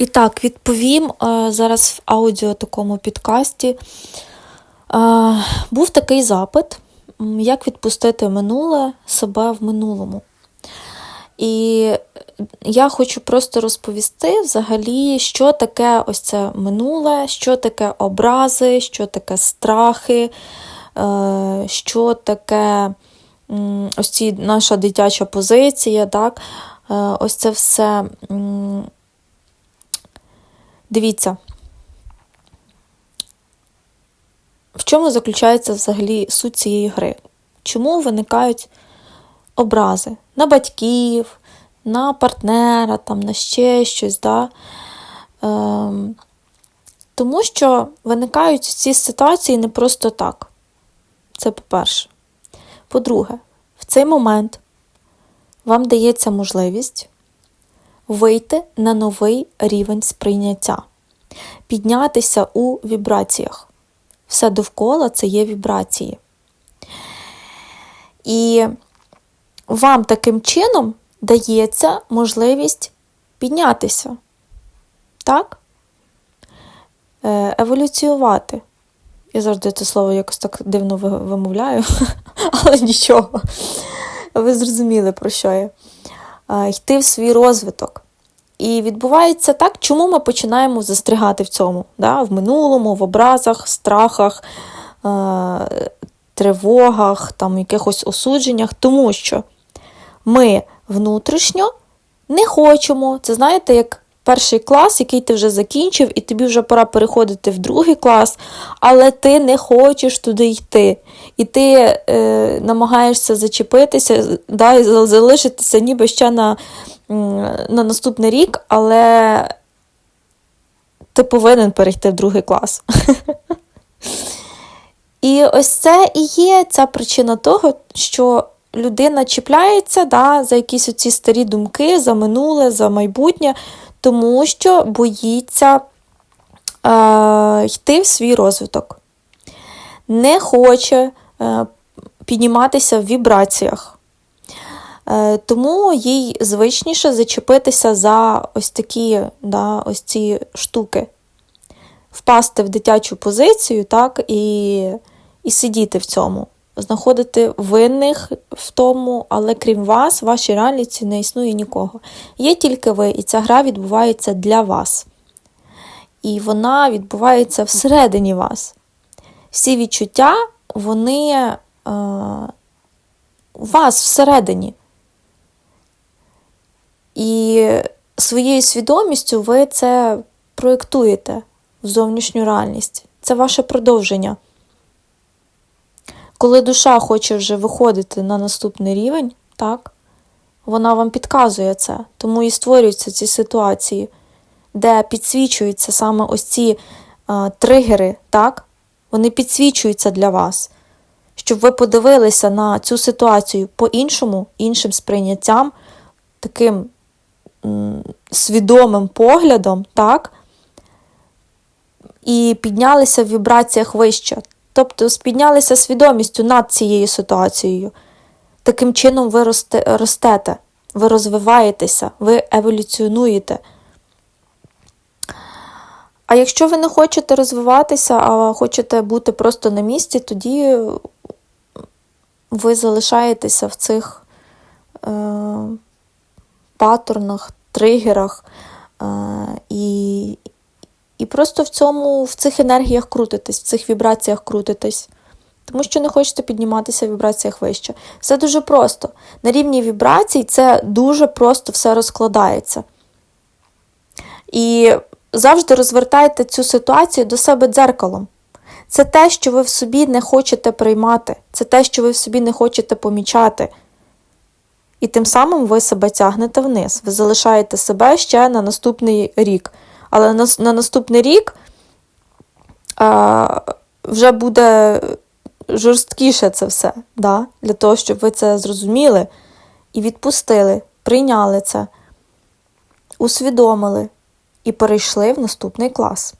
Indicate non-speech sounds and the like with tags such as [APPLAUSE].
І так, відповім е, зараз в аудіо такому підкасті. Е, Був такий запит, як відпустити минуле себе в минулому. І я хочу просто розповісти взагалі, що таке ось це минуле, що таке образи, що таке страхи, е, що таке ось ці наша дитяча позиція. так? Ось це все. Дивіться, в чому заключається взагалі суть цієї гри? Чому виникають образи на батьків, на партнера, там, на ще щось. Да? Ем, тому що виникають ці ситуації не просто так. Це по-перше. По-друге, в цей момент вам дається можливість вийти на новий рівень сприйняття, піднятися у вібраціях. Все довкола це є вібрації. І вам таким чином дається можливість піднятися. Так? Е, Еволюціювати. Я завжди це слово якось так дивно вимовляю, [LAUGHS] але нічого. Ви зрозуміли, про що я. Е, Йти в свій розвиток. І відбувається так, чому ми починаємо застрягати в цьому, да? в минулому, в образах, страхах, е- тривогах, там, якихось осудженнях, тому що ми внутрішньо не хочемо. Це знаєте, як перший клас, який ти вже закінчив, і тобі вже пора переходити в другий клас, але ти не хочеш туди йти. І ти е, намагаєшся зачепитися, да, і залишитися ніби ще на, на наступний рік, але ти повинен перейти в другий клас. [LAUGHS] І ось це і є ця причина того, що людина чіпляється да, за якісь оці старі думки, за минуле, за майбутнє, тому що боїться е, йти в свій розвиток. Не хоче е, підніматися в вібраціях. Е, тому їй звичніше зачепитися за ось такі да, ось ці штуки, впасти в дитячу позицію, так, і, і сидіти в цьому, знаходити винних в тому, але крім вас, в вашій реальності не існує нікого. Є тільки ви, і ця гра відбувається для вас. І вона відбувається всередині вас. Всі відчуття, вони е, у вас всередині. І своєю свідомістю ви це проєктуєте в зовнішню реальність. Це ваше продовження. Коли душа хоче вже виходити на наступний рівень, так, вона вам підказує це, тому і створюються ці ситуації, де підсвічуються саме ось ці а, тригери, так, вони підсвічуються для вас, щоб ви подивилися на цю ситуацію по-іншому, іншим сприйняттям, таким м, свідомим поглядом, так, і піднялися в вібраціях вище. Тобто піднялися свідомістю над цією ситуацією. Таким чином ви росте, ростете, ви розвиваєтеся, ви еволюціонуєте. А якщо ви не хочете розвиватися, а хочете бути просто на місці, тоді ви залишаєтеся в цих е, паттернах, тригерах е, і, і просто в цьому, в цих енергіях крутитесь, в цих вібраціях крутитесь. Тому що не хочете підніматися в вібраціях вище. Все дуже просто. На рівні вібрацій це дуже просто все розкладається. І завжди розвертайте цю ситуацію до себе дзеркалом. Це те, що ви в собі не хочете приймати, це те, що ви в собі не хочете помічати. І тим самим ви себе тягнете вниз. Ви залишаєте себе ще на наступний рік. Але на, на наступний рік а, вже буде жорсткіше це все, да? для того, щоб ви це зрозуміли і відпустили, прийняли це, усвідомили і перейшли в наступний клас.